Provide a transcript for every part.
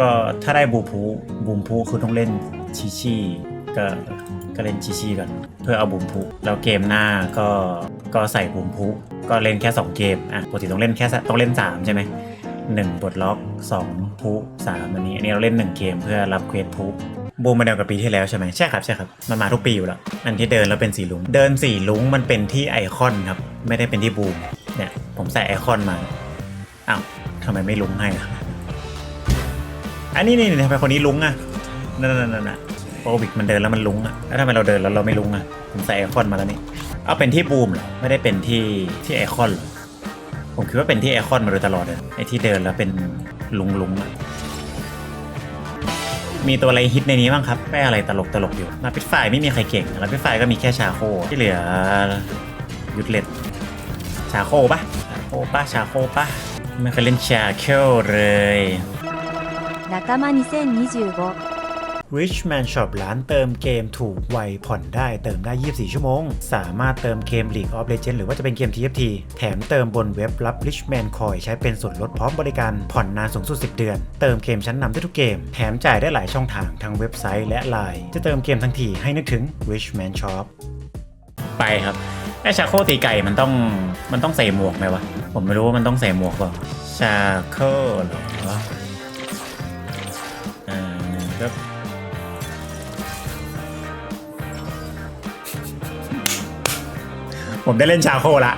ก็ถ้าได้บูพูบูมพูคือต้องเล่นชิชิก็ก็เล่นชิชิก่อนเพื่อเอาบูมพูแล้วเกมหน้าก็ก็ใส่บูมพูก็เล่นแค่ 2 เกมอะปกติต้องเล่นแค่ต้องเล่น 3 ใช่ไหมหนึ่งปลดล็อก2พูสามอันนี้อันนี้เราเล่น 1 เกมเพื่อรับเควสพูบูมมาเดียวกับปีที่แล้วใช่ไหมใช่ครับใช่ครับมันมาทุกปีอยู่แล้ว อันที่เดินแล้วเป็นสีลุง เดินสีลุงมันเป็นที่ไอคอนครับ ไม่ได้เป็นที่บูมเนี่ยผมใส่ไอคอนมาอ้าวทำไมไม่ลุงให้อะ อันนี้นี่ทำไมคนนี้ลุงอะนั่นนั่นนั่นโอวิกมันเดินแล้วมันลุงอะแล้วทำไมเราเดินแล้วเราไม่ลุงอะผมใส่ไอคอนมาแล้วนี่เอาเป็นที่บูมเหรอไม่ได้เป็นที่ที่ไอคอนเหรอผมคิดว่าเป็นที่ไอคอนมาโดยตลอดเลยไอที่เดินแล้วเป็นลุงลุงอะมีตัวอะไรฮิตในนี้บ้างครับไม่อะไรตลกตลกอยู่มาพิทไฟไม่มีใครเก่งแล้วพิทไฟก็มีแค่ชาโคที่เหลือยุดเล็ดชาโคปะชาโคปะชาโคปะไม่เคยเล่นชาเคลเลย 仲間2025 Richman Shop ร้านเติมเกมถูกไวผ่อนได้เติมได้ 24 ชั่วโมง สามารถเติมเกม League of Legends หรือว่าจะเป็นเกม TFT แถมเติมบนเว็บรับ Richman Coin ใช้เป็นส่วนลดพร้อมบริการ ผ่อนนานสูงสุด 10 เดือน เติมเกมชั้นนำได้ทุกเกม แถมจ่ายได้หลายช่องทางทั้งเว็บไซต์และ Line จะเติมเกมทั้งทีให้นึกถึง Richman Shop ไปครับไอชาโคตีไก่มันต้องมันต้องใส่หมวกไหมวะผมไม่รู้ว่ามันต้องใส่หมวกเปล่าชาโคเหรออ่าก็ผมได้เล่นชาโคละ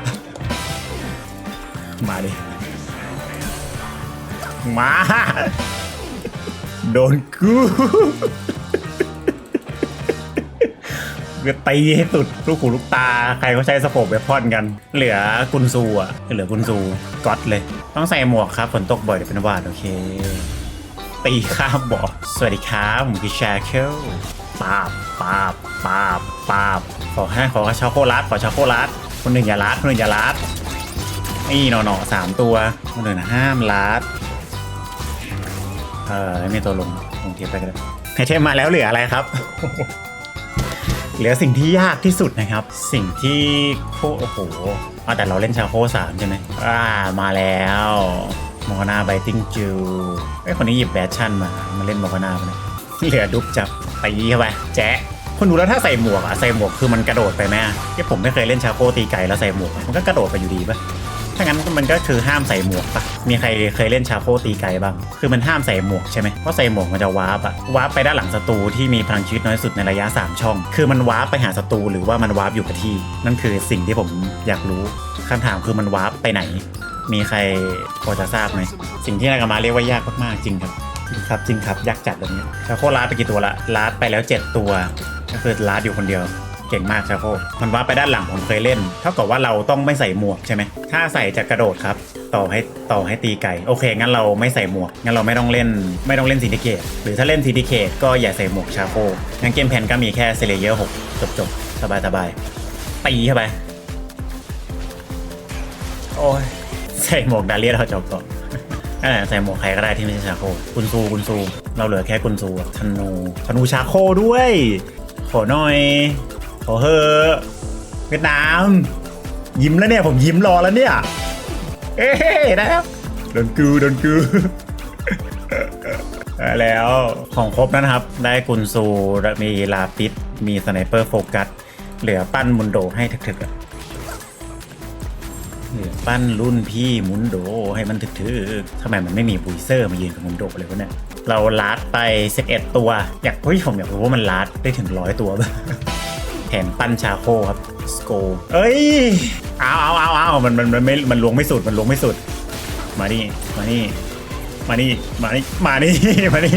มาดิ มา โดนกูก็ตีให้สุดลูกหูลูกตา ใครเขาใช้สโคปเวพอนกัน เหลือกุนซูอะ เหลือกุนซู ก๊อตเลย ต้องใส่หมวกครับฝนตกบ่อยเดี๋ยวเป็นหวาดโอเค ตีข้ามบอสวัสดีครับผมคือแชร์เคิลปาบปาบปาบปาบขอให้ขอชาโคลัดขอชาโคลัดคนหนึ่งอย่าลัดคนหนึ่งอย่าลัดนี่หนอหนอสามตัวคนหนึ่งห้ามลัดเออไม่ตัวลงลงเทียบไปกันเลยไอเทมมาแล้วเหลืออะไรครับเหลือสิ่งที่ยากที่สุดนะครับ สิ่งที่โคโอ้โหเอาแต่เราเล่นชาโคสามใช่ไหมอ่ามาแล้ว มอนาไบติ้งจูไอ้คนนี้หยิบแบชชั่นมา มาเล่นมอนาไปเลยเหลือดุบจับตีเข้าไปแจ๊ะคุณดูแล้วถ้าใส่หมวกอะใส่หมวกคือมันกระโดดไปไหมอะที่ผมไม่เคยเล่นชาโคตีไก่แล้วใส่หมวกมันก็กระโดดไปอยู่ดีปะถ้างั้นมันก็คือห้ามใส่หมวกปะมีใครเคยเล่นชาโคตีไก่บ้าง คือมันห้ามใส่หมวกใช่ไหมเพราะใส่หมวกมันจะวาร์ปอะวาร์ปไปด้านหลังศัตรูที่มีพลังชีวิตน้อยสุดในระยะ 3 ช่อง คือมันวาร์ปไปหาศัตรูหรือว่ามันวาร์ปอยู่กับที่ นั่นคือสิ่งที่ผมอยากรู้คำถามคือมันวาร์ปไปไหน มีใครพอจะทราบไหมสิ่งที่นากามาเรียกว่ายากมากๆจริงครับจริงครับจริงครับยากจัดแบบนี้ชาโคลาดไปกี่ตัวละลาดไปแล้ว 7 ตัว ก็คือลาดอยู่คนเดียวเก่งมากชาโคมันว่าไปด้านหลังผมเคยเล่น เท่ากับว่าเราต้องไม่ใส่หมวกใช่ไหมถ้าใส่จะกระโดดครับ ต่อให้ต่อให้ตีไก่โอเค งั้นเราไม่ใส่หมวก งั้นเราไม่ต้องเล่น ไม่ต้องเล่นซีดิเคทหรือถ้าเล่นซีดิเคทก็อย่าใส่หมวกชาโคงั้นเกมแพนก็มีแค่เซเลเยอร์หกจบจบสบายสบายตีเข้าไปโอ้ย ใส่หมวกดาเลียเราจบก่อนใส่หมวกใครก็ได้ที่ไม่ใช่ชาโคกุนซูกุนซู เราเหลือแค่กุนซูกับธนูธนูชาโคด้วย ขอหน่อย ขอเฮอเวียดนาม ยิ้มแล้วเนี่ยผมยิ้มรอแล้วเนี่ย เอ้ได้ครับโดนกูโดนกูได้แล้วของครบนะครับ ได้กุนซูมีลาปิดมีสไนเปอร์โฟกัส เหลือปั้นมุนโดให้ถึกๆอะเถือ ปั้นรุ่นพี่มุนโดให้มันถึกๆทำไมมันไม่มีบุยเซอร์มายืนกับมุนโดเลยวะเนี่ย เราลาดไป 11 ตัว อยากเฮ้ยผมอยากรู้ว่ามันลาดได้ถึงร้อยตัวป่ะแผนปั้นชาโคครับสโกเอ้ยเอาเอาเอาเอามันมันมันไม่มันลวงไม่สุดมันลวงไม่สุด มานี่มานี่มานี่มานี่มานี่มานี่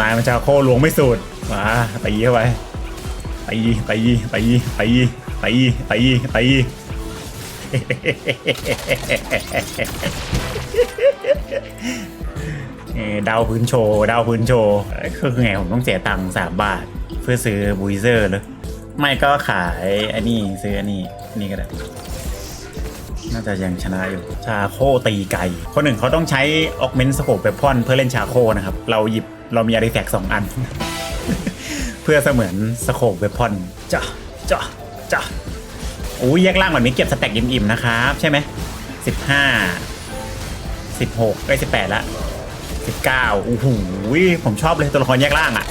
นายมันชาโคลวงไม่สุดมาตีเข้าไปตีตีตีตีตีตีตีเอ่ ดาวพื้นโชว์ดาวพื้นโชว์คือไงผมต้องเสียตังค์สามบาท เพื่อซื้อบูเซอร์เลยไม่ก็ขายอันนี้ซื้ออันนี้อันนี้ก็ได้ น่าจะยังชนะอยู่ ชาโคตีไก่ คนหนึ่งเขาต้องใช้ออกเมนสโคปเวพอนเพื่อเล่นชาโคนะครับ เราหยิบเรามีอาริแฟกสองอัน เพื่อเสมือนสโคปเวพอนจ้ะจ้ะจ้ะ อู้ยแยกล่างแบบนี้เก็บสแต็กอิ่มๆนะครับ ใช่ไหมสิบห้าสิบหกไอ้สิบแปดละสิบเก้าโอ้โหผมชอบเลยตัวละครแยกล่างอะ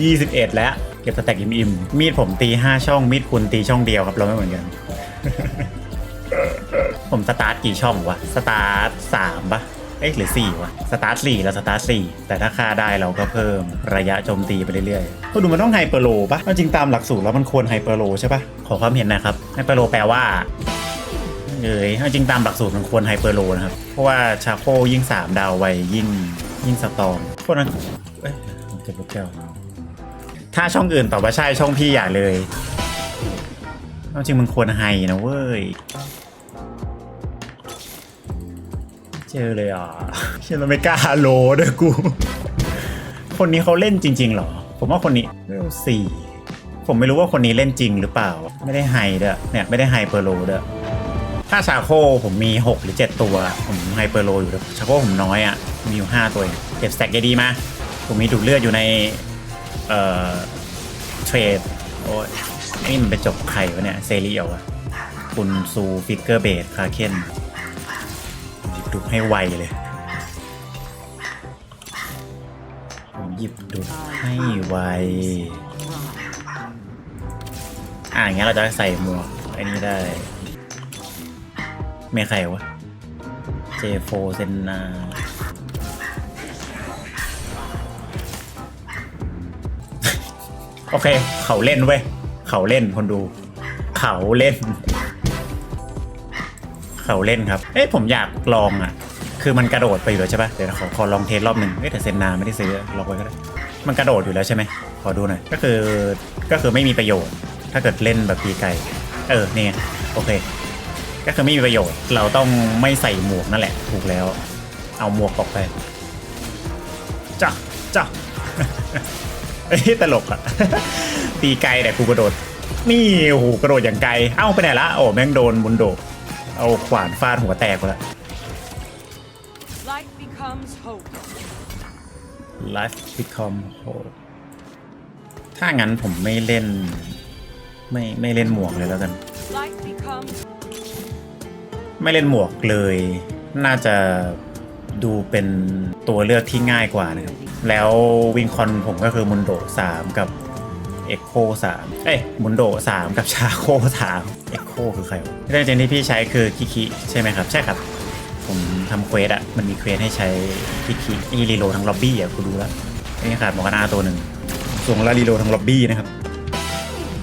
ยี่สิบเอ็ดแล้วเก็บสแต็กอิ่มๆมีดผมตีห้าช่องมีดคุณตีช่องเดียวครับเราไม่เหมือนกันผมสตาร์ทกี่ช่องวะ สตาร์ทสามปะ เอ๊ะหรือสี่วะสตาร์ทสี่แล้วสตาร์ทสี่แต่ถ้าค่าได้เราก็เพิ่มระยะโจมตีไปเรื่อยๆก็ดูมันต้องไฮเปอร์โลปะเอาจริงตามหลักสูตรแล้วมันควรไฮเปอร์โลใช่ปะขอความเห็นนะครับไฮเปอร์โลแปลว่าเอ้ยเอาจริงตามหลักสูตรมันควรไฮเปอร์โลนะครับ เพราะว่าชาโคยิ่ง 3 ดาวไวยิ่งยิ่งสตรองพวกนั้นเอ้ยเก็บลูกแก้วถ้าช่องอื่นตอบว่าใช่ช่องพี่อย่าเลยเอาจริงมึงควรไฮนะเว้ย เจอเลยอะเชื่อเราไม่กล้าโลด้วยกู คนนี้เขาเล่นจริงๆเหรอ ผมว่าคนนี้เวลสี่ผมไม่รู้ว่าคนนี้เล่นจริงหรือเปล่า ไม่ได้ไฮเด้อเนี่ยไม่ได้ไฮเปอร์โลเด้อถ้าชาโคผมมี 6 หรือ 7 ตัว ผมไฮเปอร์โลอยู่แล้วชาโคผมน้อยอะ่ะ มีอยู่ 5 ตัวเก็บสแต็กได้ดีมา ผมมีดูดเลือดอยู่ใน เอ่อ เทรดโอ้ยนี่มันไปจบใครวะเนี่ย เซรีเอาอะคุณซูฟิกเกอร์เบดคาเคน ดูให้ไวเลยผมหยิบดูให้ไว อ่าอย่างเงี้ยเราจะใส่หมวกไอ้นี่ได้ ไม่ใครวะ J4 เซนนาโอเค เขาเล่นเว้ย เขาเล่นคนดู เขาเล่น เขาเล่นครับ เอ้ยผมอยากลองอะ คือมันกระโดดไปอยู่แล้วใช่ปะเดี๋ยวขอขอลองเทสรอบหนึ่งเอ้ยแต่เซนนาไม่ได้ซื้อลองไว้ก็ได้ มันกระโดดอยู่แล้วใช่ไหมขอดูหน่อย ก็คือก็คือไม่มีประโยชน์ ถ้าเกิดเล่นแบบปีไก่ เออเนี่ยโอเค ก็คือไม่มีประโยชน์ เราต้องไม่ใส่หมวกนั่นแหละ ถูกแล้ว เอาหมวกออกไปจ้ะจ้ะเอ้ยตลกอะตีไกลแต่กูกระโดดนี่โอ้โหกระโดดอย่างไกล เอ้าไปไหนละ โอ้แม่งโดนบุนโด เอาขวานฟาดหัวแตกไปละ Light becomes hope. Life become whole ถ้างั้นผมไม่เล่น ไม่ไม่เล่นหมวกเลยแล้วกัน Light becomes ไม่เล่นหมวกเลย น่าจะดูเป็นตัวเลือกที่ง่ายกว่านะครับ แล้ววิงคอนผมก็คือมุนโด 3 กับเอ็กโค3เอ้ยมุนโด 3 กับชาโค3 เอ็กโคคือใครเรื่องจริงที่พี่ใช้คือคิคิใช่ไหมครับ ใช่ครับ ผมทำเควสอะมันมีเควสให้ใช้คิคินี่รีโลทั้งล็อบบี้อะกูดูแล้วนี่ขาดหมอกนาตัวหนึ่งส่งล้วรีโลทั้งล็อบบี้นะครับ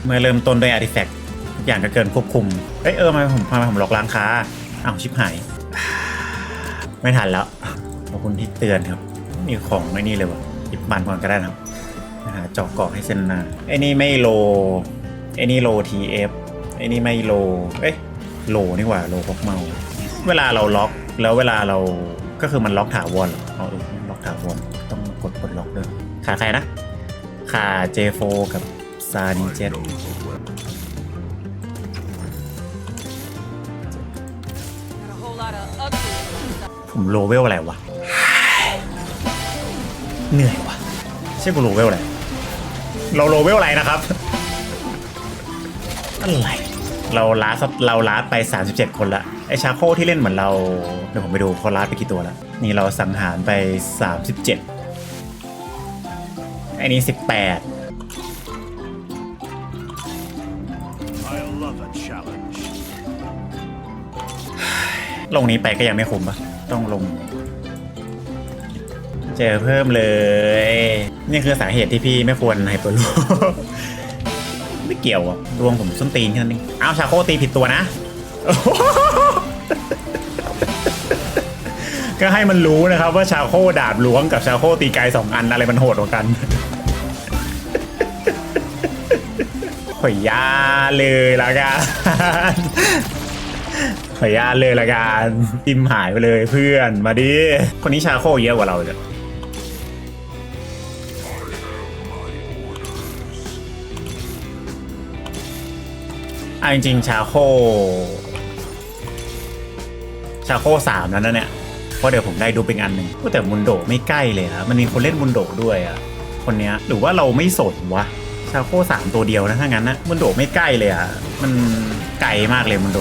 เมื่อเริ่มต้นด้วยอาร์ติแฟกต์ทุกอย่างก็เกินควบคุม เอ้ยเออทำไมผมทำไมผมล็อกร้านค้าอ้าวชิบหาย ไม่ทันแล้วขอบคุณที่เตือนครับ มีของไอ้นี่เลยวะหยิบมันก่อนก็ได้นะครับหาจอกกาะให้เสนนาไอ้นี่ไม่โลไอ้นี่โลทีเอฟ ไอ้นี่ไม่โล เอ้ยโลนี่หว่าโลพกเมา เวลาเราล็อกแล้วเวลาเราก็คือมันล็อกถาวรเหรออ๋อเออล็อกถาวรต้องกดกดล็อกด้วยขาใครนะขาเจโฟกับซานิเจตผมโลเวลอะไรวะ เหนื่อยวะใช่กูโลเวลอะไร เราโลเวลอะไรนะครับ อะไร เราลาสเราลาสไป 37 คนละไอชาโคที่เล่นเหมือนเราเดี๋ยวผมไปดูเขาลาสไปกี่ตัวแล้วนี่เราสังหารไป 37ไอ้นี่18 I love a challenge. ลงนี้ไปก็ยังไม่คุ้มปะต้องลง เจอเพิ่มเลย นี่คือสาเหตุที่พี่ไม่ควรไฮเปอร์โล ไม่เกี่ยวอะดวงผมส้นตีนแค่นั้นเองเอาชาโคตีผิดตัวนะ ก็ให้มันรู้นะครับว่าชาโคดาบล้วงกับชาโคตีไกลสองอันอะไรมันโหดกว่ากันขอยยาเลยละกันขออนุญาเลยละกันติมหายไปเลยเพื่อนมาดิคนนี้ชาโคเยอะกว่าเราจ้ะอะจริงๆชาโค ชาโคสามแล้วนะเนี่ยเพราะเดี๋ยวผมได้ดูเป็นอันหนึ่งก็แต่มุนโดไม่ใกล้เลยครับมันมีคนเล่นมุนโดด้วยอะคนเนี้ยหรือว่าเราไม่สนวะชาโคสามตัวเดียวนะถ้างั้นนะมุนโดไม่ใกล้เลยอะมันไกลมากเลยมุนโด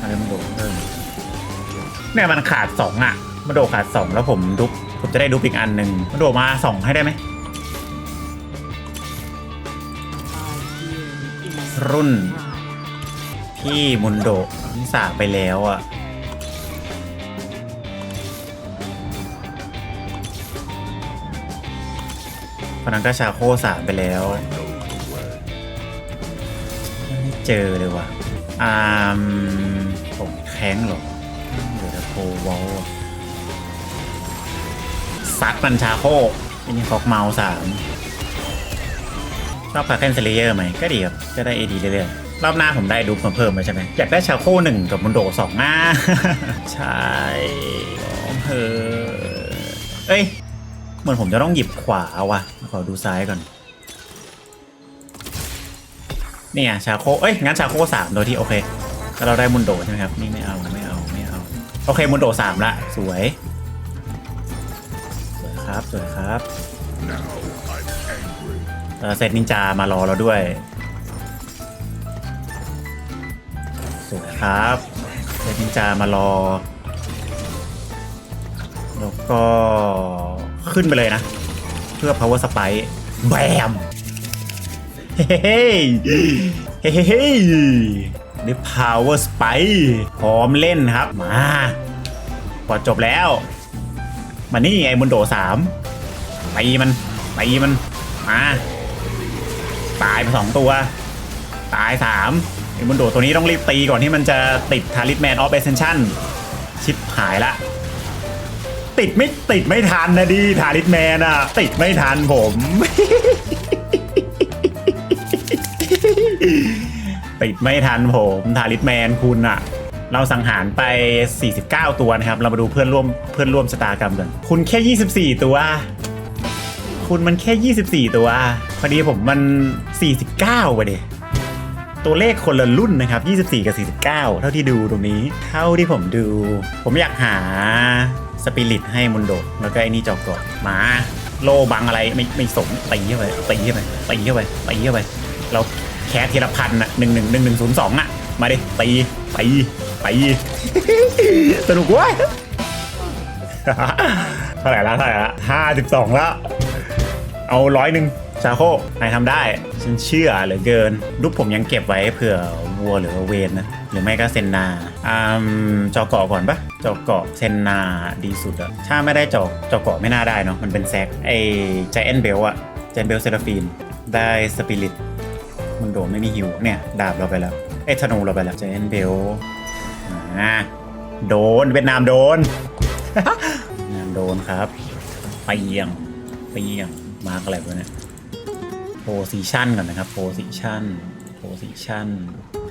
อะไรมันโดเพิ่มเนี่ยมันขาดสองอะมันโดขาดสองแล้วผมดุบผมจะได้ดุบอีกอันหนึ่งมันโดมาสองให้ได้ไหม รุ่น พี่มุนโดนิสาไปแล้วอะ คนนั้นก็ชาโคสาไปแล้วไม่เจอเลยว่ะอ่ามผมแข้งเหรอเดี๋ยวจะโควอลซัดมันชาโคอันนี้ฟอกเมาสาม ชอบคาเคนเซเลเยอร์ไหมก็ดีครับจะได้เอดีเรื่อยๆรอบหน้าผมได้ดูมาเพิ่มมาใช่ไหมอยากได้ชาโคหนึ่งกับมุนโดสองหน้าใช่ยอมเฮ้เอ้ยเหมือนผมจะต้องหยิบขวาว่ะขอดูซ้ายก่อนเนี่ยชาโคเอ้ยงั้นชาโคสามโดยที่โอเคแล้วเราได้มุนโดใช่ไหมครับนี่ไม่เอาไม่เอาไม่เอาโอเคมุนโดสามละสวยสวยครับสวยครับ เซตนินจามารอเราด้วยสวยครับเซตนินจามารอ แล้วก็ขึ้นไปเลยนะ เพื่อ power spike แบมเฮ้เฮ้เฮ้เฮ้เฮ้ได้ power spike พร้อมเล่นครับ มาพอจบแล้ว มานี่ไอ้มุนโดสามตีมันตีมันมา ตายไปสองตัว ตายสามไอ้มุนโดตัวนี้ต้องรีบตีก่อนที่มันจะติดทาริสแมนออฟเอเซนชั่นชิปหายละ ติดไม่ติดไม่ทันนะดิทาริสแมนอะติดไม่ทันผม ติดไม่ทันผมทาริสแมนคุณอะเราสังหารไป 49 ตัวนะครับ เรามาดูเพื่อนร่วมเพื่อนร่วมชะตากรรมกัน คุณแค่ 24 ตัว คุณมันแค่ 24 ตัว พอดีผมมัน 49ไปดิตัวเลขคนละรุ่นนะครับ 24 กับ 49 เท่าที่ดูตรงนี้ เท่าที่ผมดู ผมอยากหาสปิริตให้มุนโดแล้วก็ไอ้นี่จอกกดมาโลบังอะไรไม่ไม่สมตีเข้าไปตีเข้าไปตีเข้าไปตีเข้าไป เราแคสทีละพันอะหนึ่งหนึ่งหนึ่งหนึ่งศูนย์สองอะมาดิตีตีตีสนุกเว้ยเท่าไหร่ละเท่าไหร่ละห้าสิบสองแล้ว เอาร้อยหนึ่งชาโคนายทำได้ ฉันเชื่อเหลือเกิน รูปผมยังเก็บไว้เผื่อวัวหรือเวนนะ หรือไม่ก็เซนนาอืมจอเกาะก่อนปะจอเกาะเซนนาดีสุดอะถ้าไม่ได้จอจอเกาะไม่น่าได้เนาะ มันเป็นแซกไอใจแอนเบลอะใจแอนเบลเซราฟีน ได้สปิริตมันโดไม่มีฮิวเนี่ย ดาบเราไปแล้วไอ้ธนูเราไปแล้วใจแอนเบลอ่าโดนเวียดนามโดนเวียดนามโดนครับไปเอียงไปเอียง มาร์กอะไรวะเนี่ยโพซิชันก่อนนะครับโพซิชันโพซิชัน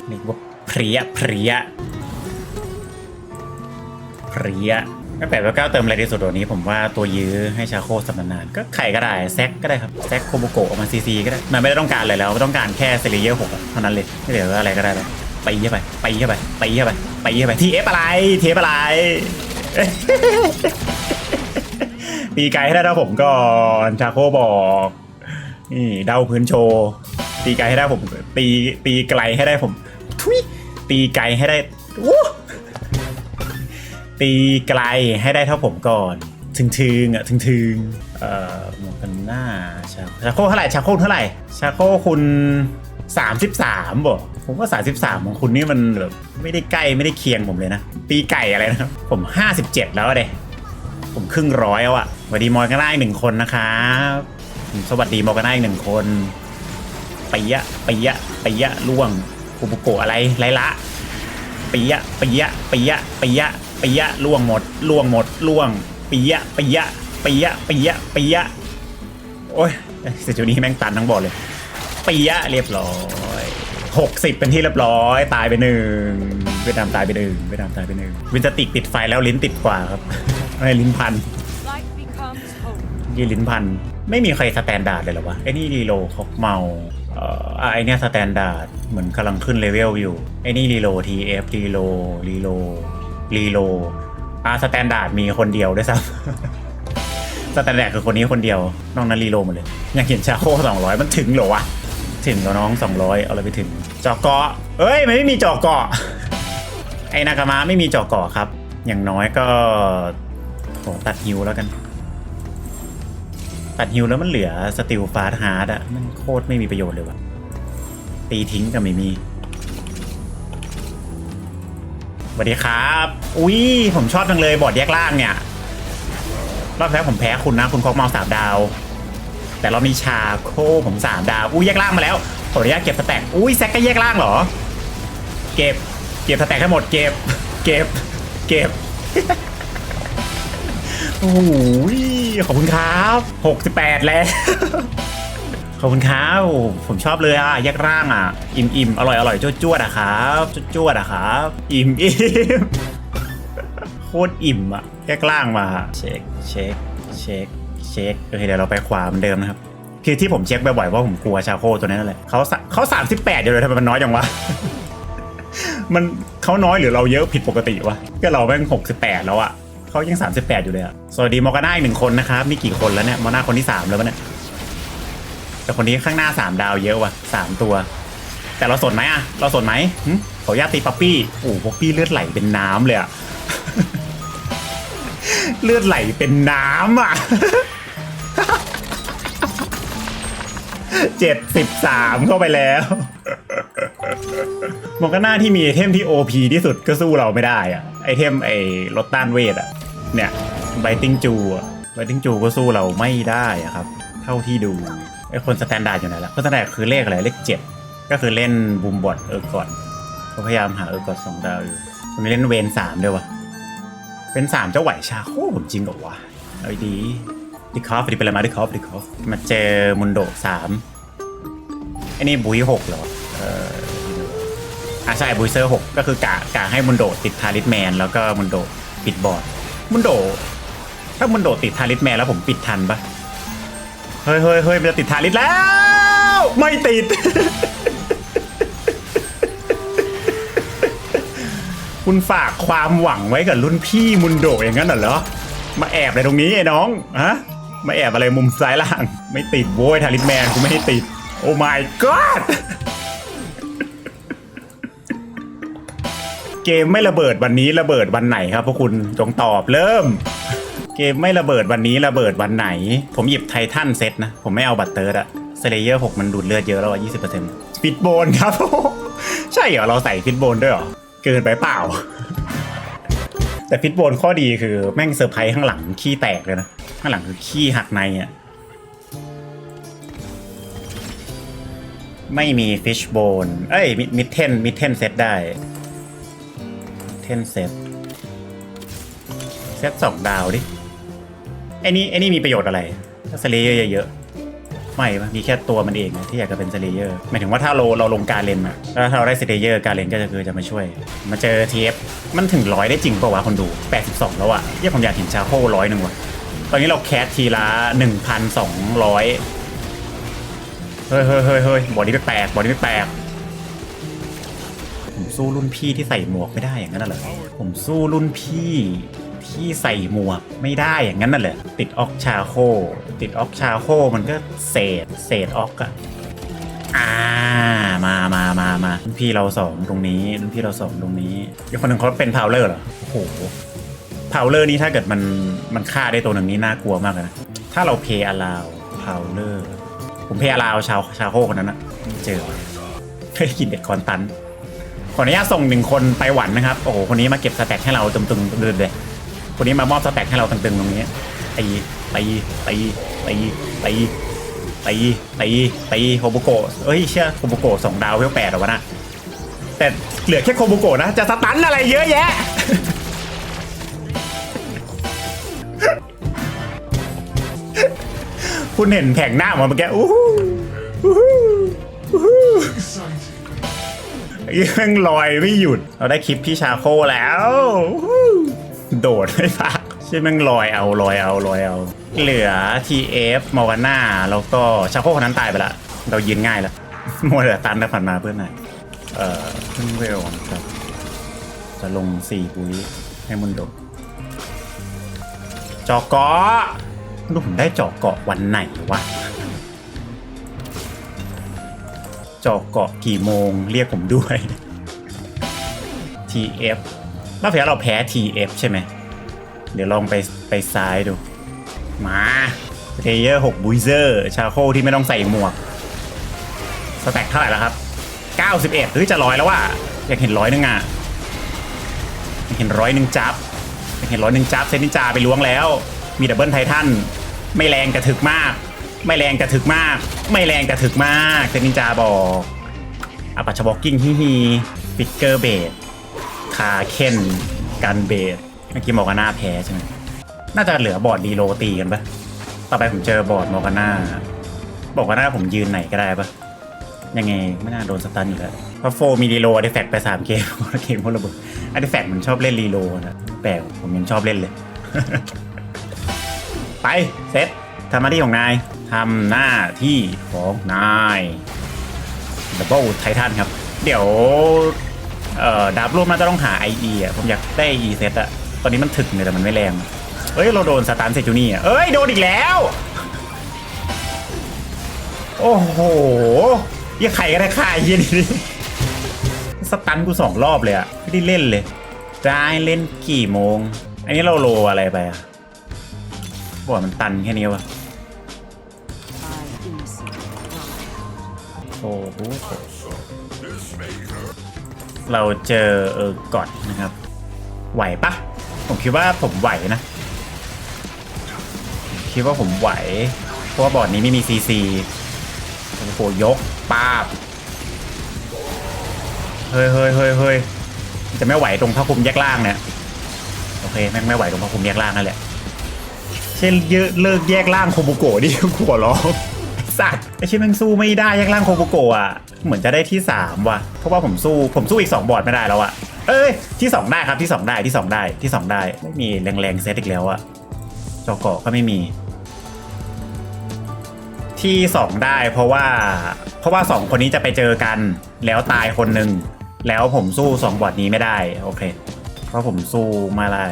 เรียกว่าเพรียเพรียเพรียตั้งแต่ว่าก้าวเติมอะไรที่สุดตัวนี้ผมว่าตัวยื้อให้ชาโคสัปดานานก็ไข่ก็ได้แซกก็ได้ครับแซกโคโบโกะออกมาซีซีก็ได้มันไม่ได้ต้องการอะไรแล้วต้องการแค่เซเลเยอร์หกเท่านั้นเลยไม่เหลืออะไรก็ได้แล้วไปเข้าไปไปเข้าไปไปเข้าไปไปเข้าไปทีเอฟอะไรทีเอฟอะไร ตีไกลให้ได้ถ้าผมก่อนชาโคบอกนี่เดาพื้นโชว์ตีไกลให้ได้ผม ตีตีไกลให้ได้ผม ทุยตีไกลให้ได้วู้ตีไกลให้ได้เท่าผมก่อน ถึงถึงๆอะถึงถึงๆเอ่อหมวกกันหน้าชาชาโคเท่าไหร่ชาโคเท่าไหร่ชาโคคุณ33บ่ผมว่า33ของคุณนี่มันแบบไม่ได้ใกล้ไม่ได้เคียงผมเลยนะ ตีไก่อะไรนะครับผม57แล้วเด ผมครึ่งร้อยแล้วอะสวัสดีมอร์กันได้หนึ่งคนนะครับสวัสดีมอร์กันได้หนึ่งคนไปยะไปยะไปยะล่วงคุบุโกะอะไรไรละไปยะไปยะไปยะไปยะไปยะล่วงหมดล่วงหมดล่วงไปยะไปยะไปยะไปยะไปยะโอ้ยเสร็จจุดนี้แม่งตันทั้งบอดเลยไปยะเรียบร้อยหกสิบเป็นที่เรียบร้อยตายไปหนึ่งเวียดนามตายไปหนึ่งเวียดนามตายไปหนึ่งวินสติกติดไฟแล้วลิ้นติดกว่าครับ ไม่ลิ้นพัน Light becomes hope. ยี่ลิ้นพัน ไม่มีใครสแตนดาร์ดเลยเหรอวะ ไอ้นี่รีโลเขาเมาเอ่ออะไอเนี้ยสแตนดาร์ดเหมือนกำลังขึ้นเลเวลอยู่ ไอ้นี่รีโลทีเอฟรีโลรีโลรีโลอะสแตนดาร์ดมีคนเดียวด้วยซ้ำสแตนดาร์ดคือคนนี้คนเดียวนอกนั้นรีโลหมดเลยยังเห็นชาโคสองร้อยมันถึงเหรอวะ ถึงแล้วน้องสองร้อยเอาอะไรไปถึง จอกเกาะเอ้ยมันไม่มีจอกเกาะไอ้นากามะไม่มีจอกเกาะครับ อย่างน้อยก็ ขอตัดฮิวแล้วกัน ตัดฮิวแล้วมันเหลือสติลฟาสฮาร์ดอะมันโคตรไม่มีประโยชน์เลยวะตีทิ้งก็ไม่มีสวัสดีครับ อุ้ยผมชอบจังเลยบอร์ดแยกล่างเนี่ยรอบแรกผมแพ้คุณนะ คุณคอกเมาสามดาว แต่เรามีชาโคผมสามดาว อุ้ยแยกล่างมาแล้วขออนุญาตเก็บสแต็กอุ้ยแซกก็แยกล่างเหรอ เก็บ เก็บสแต็กทั้งหมดเก็บ เก็บ เก็บ โอ้ยขอบคุณครับหกสิบแปดแล้ว ขอบคุณครับ ผมชอบเลยอะแยกร่างอะ อิ่มอิ่มอร่อยอร่อยจวดจวดๆอะครับจวดจวดๆอะครับ อิ่มอิ่มโคตรอิ่มอะแยกล่างมา เช็คเช็คเช็คเช็คโอเคเดี๋ยวเราไปขวาเหมือนเดิมนะครับคือที่ผมเช็คบ่อยๆว่าผมกลัวชาโคตัวนั้นนั่นแหละเขาสะเขาสามสิบแปดเดียวเลยทำไมมันน้อยจังวะมันเขาน้อยหรือเราเยอะผิดปกติวะก็เราแม่งหกสิบแปดแล้วอะ เขายังสามสิบแปดอยู่เลยอะสวัสดีมอร์กาน่าอีกหนึ่งคนนะครับ มีกี่คนแล้วเนี่ย มอร์กาน่าคนที่สามแล้ววะเนี่ย แต่คนนี้ข้างหน้าสามดาวเยอะว่ะสามตัว แต่เราสนไหมอะเราสนไหมหึขออนุญาตตีป๊อปปี้โอ้ป๊อปปี้เลือดไหลเป็นน้ำเลยอะเลือดไหลเป็นน้ำอะ เจ็ดสิบสามเข้าไปแล้วมองก็หน้าที่มีไอเทมที่ OP ที่สุดก็สู้เราไม่ได้อะไอเทมไอรถต้านเวทอะเนี่ยไบติงจูอะไบติงจูก็สู้เราไม่ได้อะครับ เท่าที่ดูไอคนสแตนดาร์ดอยู่ไหนละคนสแตนดาร์ดคือเลขอะไรเลขเจ็ดก็คือเล่นบูมบอดเออก่อนเขาพยายามหาเออก่อนสองดาวอยู่ผมเล่นเวนสามด้วยวะเป็นสามเจ้าไหวชาโคผมจริงกับวะเอาดี ดิคอฟดิไปเลยมาดิคอฟดิคอฟมาเจอมุนโดสามไอ้นี่บุยหกเหรอเอออะใช่บุยเซอร์หกก็คือกะกะให้มุนโดติดทาริสแมน แล้วก็มุนโดปิดบอร์ดมุนโด ถ้ามุนโดติดทาริสแมนแล้วผมปิดทันปะเฮ้ยเฮ้ยเฮ้ยมันจะติดทาริสแล้ว ไม่ติด คุณฝากความหวังไว้กับรุ่นพี่มุนโดอย่างนั้นเหรอมาแอบอะไรตรงนี้ไอ้น้องฮะ มาแอบอะไรมุมซ้ายล่าง ไม่ติดโว้ยทาริสแมนกูไม่ให้ติด โอ้ my god เกมไม่ระเบิดวันนี้ระเบิดวันไหนครับพวกคุณจงตอบเริ่ม เกมไม่ระเบิดวันนี้ระเบิดวันไหน ผมหยิบไททันเซตนะ ผมไม่เอาบัตเตอร์อะเซเลเยอร์6มันดูดเลือดเยอะแล้วอะ20%ฟิตโบนครับ ใช่เหรอ เราใส่ฟิตโบนด้วยเหรอ เกินไปเปล่า แต่ฟิตโบนข้อดีคือแม่งเซอร์ไพรส์ข้างหลังขี้แตกเลยนะ ข้างหลังคือขี้หักในอะ ไม่มีฟิชโบน เอ้ย มิดเทน มิดเทนเซตได้เทนเซตเซตสองดาวดิ ไอ้นี่ไอ้นี่มีประโยชน์อะไร ถ้าสเลเยอร์เยอะๆ ไม่ปะมีแค่ตัวมันเองที่อยากจะเป็นสเลเยอร์ หมายถึงว่าถ้าเราเราลงการเลนอะแล้วถ้าเราได้สเลเยอร์การเลนก็จะคือจะมาช่วย มาเจอทีเอฟมันถึงร้อยได้จริงป่าวะคนดู 82 แล้วอะเยี่ยผมอยากเห็นชาโคร้อยหนึ่งว่ะ ตอนนี้เราแคสทีละ1,200เฮ้ยเฮ้ยเฮ้ยเฮ้ยบอดี้ไม่แปลกบอดี้ไม่แปลกผมสู้รุ่นพี่ที่ใส่หมวกไม่ได้อย่างนั้นน่ะเหรอผมสู้รุ่นพี่ที่ใส่หมวกไม่ได้อย่างนั้นน่ะเหรอติดออกชาโค ติดออกชาโคมันก็เศษเศษออกอะอ่ามามามามารุ่นพี่เราสองตรงนี้รุ่นพี่เราสองตรงนี้อีกคนหนึ่งเขาเป็นพาวเลอร์เหรอโอ้โห พาวเลอร์นี่ถ้าเกิดมันมันฆ่าได้ตัวหนึ่งนี่น่ากลัวมากเลยนะถ้าเราเพย์อลาวพาวเลอร์ผมเพย์อลาวชาวชาวโคคนนั้นอะเจอเคยกินเด็ดคอนตันขออนุญาตส่งหนึ่งคนไปหวันนะครับโอ้โหคนนี้มาเก็บสแต็กให้เราตึงๆเดินเลยคนนี้มามอบสแต็กให้เราตึงๆตรงนี้ตีตีตีตีตีตีตีตีโคบุโกะเอ้ยเชื่อโคบุโกะสองดาวเวลแปดหรอวะนะแต่เหลือแค่โคบุโกะนะจะสตันอะไรเยอะแยะ คุณเห็นแผงหน้ามาเมื่อกี้อู้หูอู้หูอู้หูยังลอยไม่หยุด เราได้คลิปพี่ชาโคแล้ว โดดไม่พักใช่แม่งลอยเอาลอยเอาลอยเอา เหลือ TF มอวาน่าแล้วก็ชาโคคนนั้นตายไปละ เรายืนง่ายล้วมัวแต่ตันได้ผ่านมาเพื่อนหนอยเอ่อขึ้นเวลครับ จะลงสี่ปุ้ยให้มุนโดดจอกเกาะดูผมได้เจอกเกาะวันไหนวะเจอกเกาะกี่โมงเรียกผมด้วย TF รอบที่แล้วเราแพ้ TF ใช่ไหม เดี๋ยวลองไปไปซ้ายดู มาเลเยอร์6บูเซอร์ชาโคที่ไม่ต้องใส่หมวก สแต็กเท่าไหร่แล้วครับ 91เฮ้ยจะร้อยแล้วว่ะอยากเห็นร้อยหนึงอะอยากเห็นร้อยหนึ่งจับอยากเห็นร้อยหนึ่งจับเซนิจาไปล้วงแล้ว มีดับเบิลไททัน ไม่แรงแต่ถึกมาก ไม่แรงแต่ถึกมาก ไม่แรงแต่ถึกมากเซนินจาบอกอาปัชบอกกิ้งฮิฮีฟิกเกอร์เบดคาเคนกันเบดเมื่อกี้บอกว่าหน้าแพ้ใช่ไหมน่าจะเหลือบอร์ดดีโลตีกันปะต่อไปผมเจอบอร์ดมอร์กาน่าบอกว่าหน้าผมยืนไหนก็ได้ปะยังไงไม่น่าโดนสตันอยู่แล้วเพราะโฟมีรีโหลด d แฟกไป 3 เกมเกมพลระเบิดอ d แฟกมันชอบเล่นรีโลนะแปลกผมยังชอบเล่นเลย ไปเซตทำหน้าที่ของนายทำหน้าที่ของนายดับเบิลไททันครับ เดี๋ยวเอ่อดาบร่วมน่าจะต้องหา IE อะผมอยากได้ IE เซตอะตอนนี้มันถึกเนี่ยแต่มันไม่แรงเอ้ยเราโดนสตันเซจูนี่อะเอ้ยโดนอีกแล้ว โอ้โหยังไข่ก็ได้ค่าไอ้เหี้ยนี่สตันกูสองรอบเลยอะไม่ได้เล่นเลยได้เล่นกี่โมง อันนี้เราโลอะไรไปอะ บอกมันตันแค่นี้วะโอ้โหเราเจอเออกอดนะครับ ไหวปะผมคิดว่าผมไหวนะ คิดว่าผมไหว เพราะว่าบอร์ดนี้ไม่มีซีซีโอ้โหยกป้าบเฮ้ยเฮ้ยเฮ้ยเฮ้ยจะไม่ไหวตรงพระคุมแยกล่างเนี่ย โอเค แม่งไม่ไหวตรงพระคุมแยกล่างนั่นแหละ ช่นเยอะเลิกแยกล่างโคบุโกะดิกูหัวร้องสัตว์ไอช่นแม่งสู้ไม่ได้แยกล่างโคบุโกะอะเหมือนจะได้ที่สามว่ะ เพราะว่าผมสู้ผมสู้อีกสองบอร์ดไม่ได้แล้วอะเอ้ยที่สองได้ครับที่สองได้ที่สองได้ที่สองได้ ไม่มีแรงๆเซตอีกแล้วอะจอกะก็ไม่มี ที่สองได้เพราะว่า เพราะว่าสองคนนี้จะไปเจอกันแล้วตายคนหนึ่งแล้วผมสู้สองบอร์ดนี้ไม่ได้โอเค เพราะผมสู้มาได้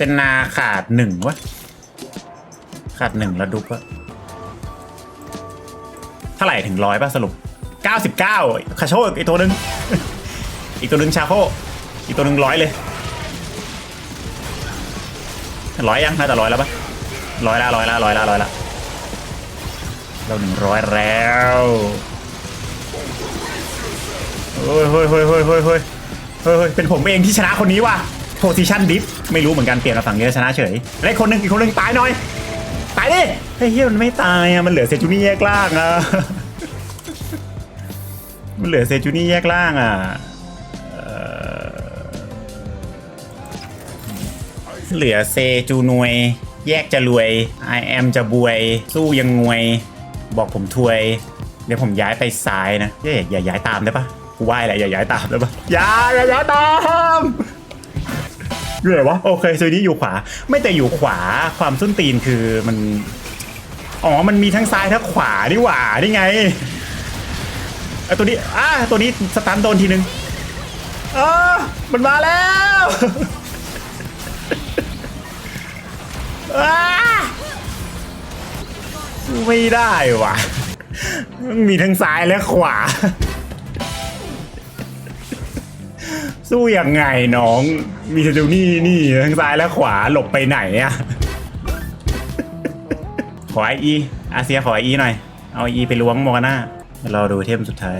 เซนาขาดหนึ่งวะ ขาดหนึ่งแล้วดุกวะเท่าไหร่ถึงร้อยป่ะสรุป 99คาโชกอีกตัวหนึ่ง อีกตัวหนึ่งชาโค อีกตัวหนึ่งร้อยเลยร้อยยังน่าจะร้อยแล้วปะร้อยละร้อยละร้อยละร้อยละเราหนึ่งร้อยแล้วเฮ้ยเฮ้ยเฮ้ยเฮ้ยเฮ้ยเฮ้ยเป็นผมเองที่ชนะคนนี้ว่ะโพซิชันดิฟ ไม่รู้เหมือนกันเปลี่ยนมาฝั่งนี้แล้วชนะเฉยแล้วคนหนึ่งอีกคนหนึ่งตายหน่อย ตายดิเฮ้ยเฮียมันไม่ตายอะมันเหลือเซจูนี่แยกล่างอะมันเหลือเซจูนี่แยกล่างอะเหลือเซจูนวย แยกจะรวย I am จะบวย สู้ยังงวย บอกผมทวย เดี๋ยวผมย้ายไปซ้ายนะอย่าอย่าย้ายตามได้ปะกูไหวแหละอย่าย้ายตามได้ปะอย่าอย่าย้ายตาม อยู่ไหนวะโอเคโซนี้อยู่ขวา ไม่แต่อยู่ขวาความส้นตีนคือมัน อ๋อ มันมีทั้งซ้ายทั้งขวานี่หว่านี่ไงไอตัวนี้อ่าตัวนี้สตันโดนทีนึงเออมันมาแล้วไม่ได้ว่ะ มีทั้งซ้ายและขวา สู้ยังไงน้อง มีเทดูนี่นี่ทั้งซ้ายและขวาหลบไปไหนอะขอไออีอาเซียขอไออีหน่อย เอาไออีไปล้วงโมกาน่ารอดูเทมสุดท้าย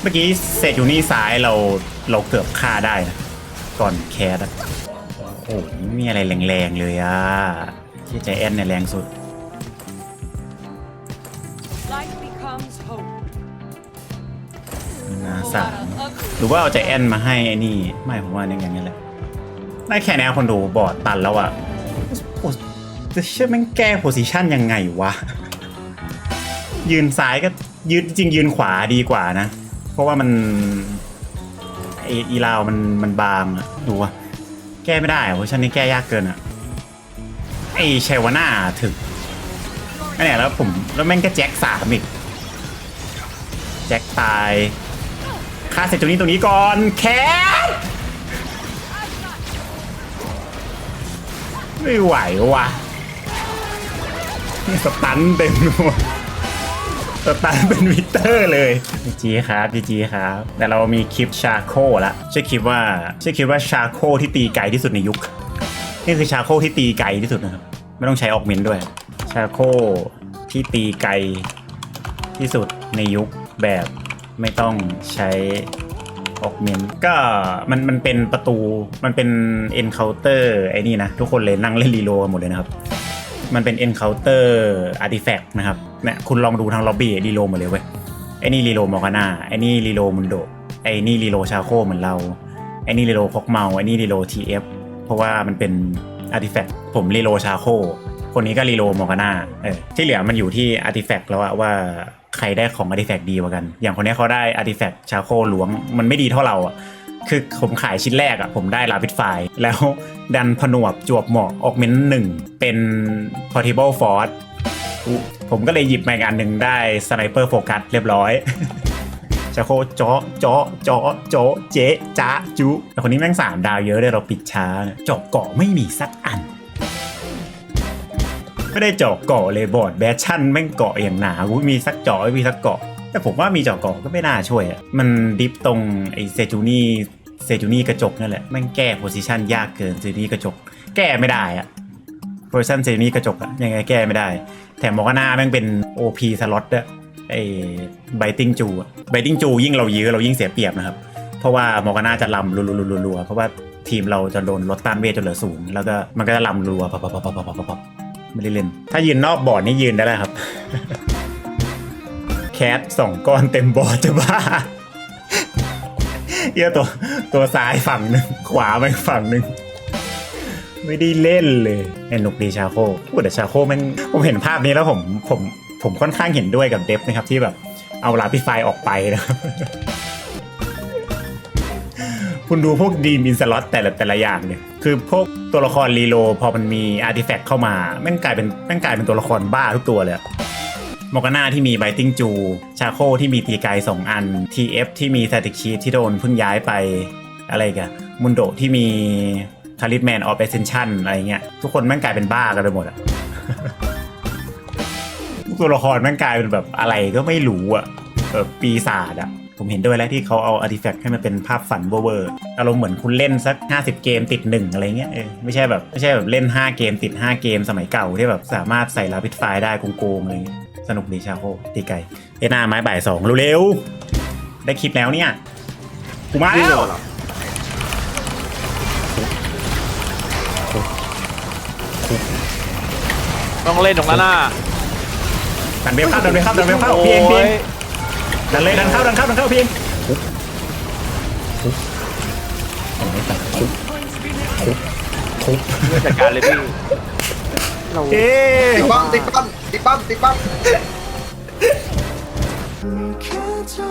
เมื่อกี้เซจูนี่ซ้ายเราเราเกือบฆ่าได้นะก่อนแคสอะโอ้โหไม่มีอะไรแรงๆเลยอะที่ใจแอนเนี่ยแรงสุด Light becomes hope. นา A สา lot ม of ugly. หรือว่าเอาใจแอนมาให้ไอ้นี่ ไม่ผมว่าอย่างนี้แหละได้แค่นี้คนดูบอร์ดตันแล้วอะโอ้จะเชื่อแม่งแก้โพซิชันยังไงวะ ยืนซ้ายก็ยืนจริงยืนขวาดีกว่านะ เพราะว่ามันไออีลาวมันมันบางอะดูว่าแก้ไม่ได้โพซิชันนี้แก้ยากเกินอะไอชัยวาน่าถึกอันนี้แล้วผมแล้วแม่งก็แจ็คสามอีก แจ็คตาย ฆ่าเสร็จตรงนี้ตรงนี้ก่อนแคทไม่ไหววะนี่สตันเต็มหมดสตันเป็นวิเตอร์เลยจีจีครับจีจีครับ แต่เรามีคลิปชาโคละชื่อคลิปว่าชื่อคลิปว่าชาโคที่ตีไกลที่สุดในยุค นี่คือชาโคที่ตีไกลที่สุดนะครับ ไม่ต้องใช้ออกเมนด้วย ชาโคที่ตีไกลที่สุดในยุคแบบ ไม่ต้องใช้ออกเมนก็มันมันเป็นประตูมันเป็น encounter ไอ้นี่นะ ทุกคนเลยนั่งเล่นรีโลกันหมดเลยนะครับ มันเป็น encounter artifact นะครับเนี่ยคุณลองดูทางล็อบบี้รีโลหมดเลยเว้ยไอ้นี่รีโลมอร์กาน่าไอ้นี่รีโลมุนโดไอ้นี่รีโลชาโคเหมือนเราไอ้นี่รีโลพกเมาไอ้นี่รีโล TF เอฟเพราะว่ามันเป็น artifact ผมรีโลชาโคคนนี้ก็รีโลมอร์กาน่าเออที่เหลือมันอยู่ที่ artifact แล้วอะว่า ใครได้ของ artifact ดีกว่ากัน อย่างคนนี้เขาได้ artifact ชาโคหลวง มันไม่ดีเท่าเราอะคือผมขายชิ้นแรกอะผมได้ลาพิทไฟแล้วดันผนวกจวบเหมาะออกเมนหนึ่งเป็น portable force ผมก็เลยหยิบมาอีกอันหนึ่งได้ sniper focus เรียบร้อยชาโคเจาะเจาะเจาะเจาะเจ๊จ้าจุแต่คนนี้แม่งสามดาวเยอะเลยเราปิดช้าเจาะเกาะไม่มีสักอัน ไม่ได้เจาะเกาะเลยบอร์ดแบชชั่นแม่งเกาะอย่างหนากูมีสักเจาะไม่มีสักเกาะ แต่ผมว่ามีเจาะเกาะก็ไม่น่าช่วยอะมันดิฟตรงไอเซจูนี่เซจูนี่กระจกนั่นแหละแม่งแก้โพซิชันยากเกินเซจูนี่กระจก แก้ไม่ได้อะโพซิชันเซจูนี่กระจกอะยังไงแก้ไม่ได้ แถมมอกาน่าแม่งเป็น OP สล็อตด้วยไอ้ไบติงจูไบติงจูยิ่งเรายื้อเรายิ่งเสียเปรียบนะครับ เพราะว่ามอกาน่าจะลำรัวๆๆๆเพราะว่าทีมเราจะโดนลดต้านเวทจนเหลือศูนย์แล้วก็มันก็จะลำรัวปับปับปับปับปับ ไม่ได้เล่น ถ้ายืนนอกบอร์ดนี่ยืนได้แล้วครับ แคทสองก้อนเต็มบอร์ดจะบ้าเยอะตัวตัวซ้ายฝั่งหนึ่งขวาไปฝั่งหนึ่งไม่ได้เล่นเลยเอ็นนุกดีชาโคพูดแต่ชาโคมันผมเห็นภาพนี้แล้วผมผมผมค่อนข้างเห็นด้วยกับเดฟนะครับที่แบบเอาลาพิไฟออกไปนะครับคุณดูพวกดีมอินสล็อตแต่ละแต่ละอย่างเนี่ย คือพวกตัวละครรีโลพอมันมีอาร์ติแฟกต์เข้ามาแม่งกลายเป็นแม่งกลายเป็นตัวละครบ้าทุกตัวเลยมอกาน่าที่มีไบติงจู ชาโคที่มีตีไกสองอัน TF ที่มี s ต a ติกชีที่โดนเพิ่งย้ายไปอะไรกันมุนโดที่มีคาริสแมนออฟเอเซนชั่นอะไรเงี้ยทุกคนแม่งกลายเป็นบ้ากันไปหมดอะทุกตัวละครแม่งกลายเป็นแบบอะไรก็ไม่รู้อะแบบปีศาจอะ ผมเห็นด้วยแล้วที่เขาเอาอาร์ติแฟกต์ให้มันเป็นภาพฝันเวอร์ๆอารมณ์เหมือนคุณเล่นสัก 50 เกมติดหนึ่งอะไรเงี้ยเออไม่ใช่แบบไม่ใช่แบบเล่น 5 เกมติด 5 เกมสมัยเก่าที่แบบสามารถใส่ลาพิทไฟได้โกงๆอะไรเงี้ยสนุกดีชาโคตีไก่เอหนาไม้บ่ายสองเร็วๆได้คลิปแล้วเนี่ยกูมาแล้วต้องเล่นตรงนั้นน่ะดันเบลเข้าดันเบลเข้าดันเบลเข้าเพียงเพียง ดันเลยดันเข้าดันเข้าดันเข้าพีมทุบคุบเอาไว้ตัดคุบคุบคุบเพื่อจัดการเลยพี่เอ๊ติดปั้มติดปั้มติดปั้มติดปั้มแค่เธอ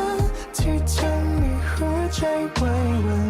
ที่ทำให้หัวใจไหวหวัน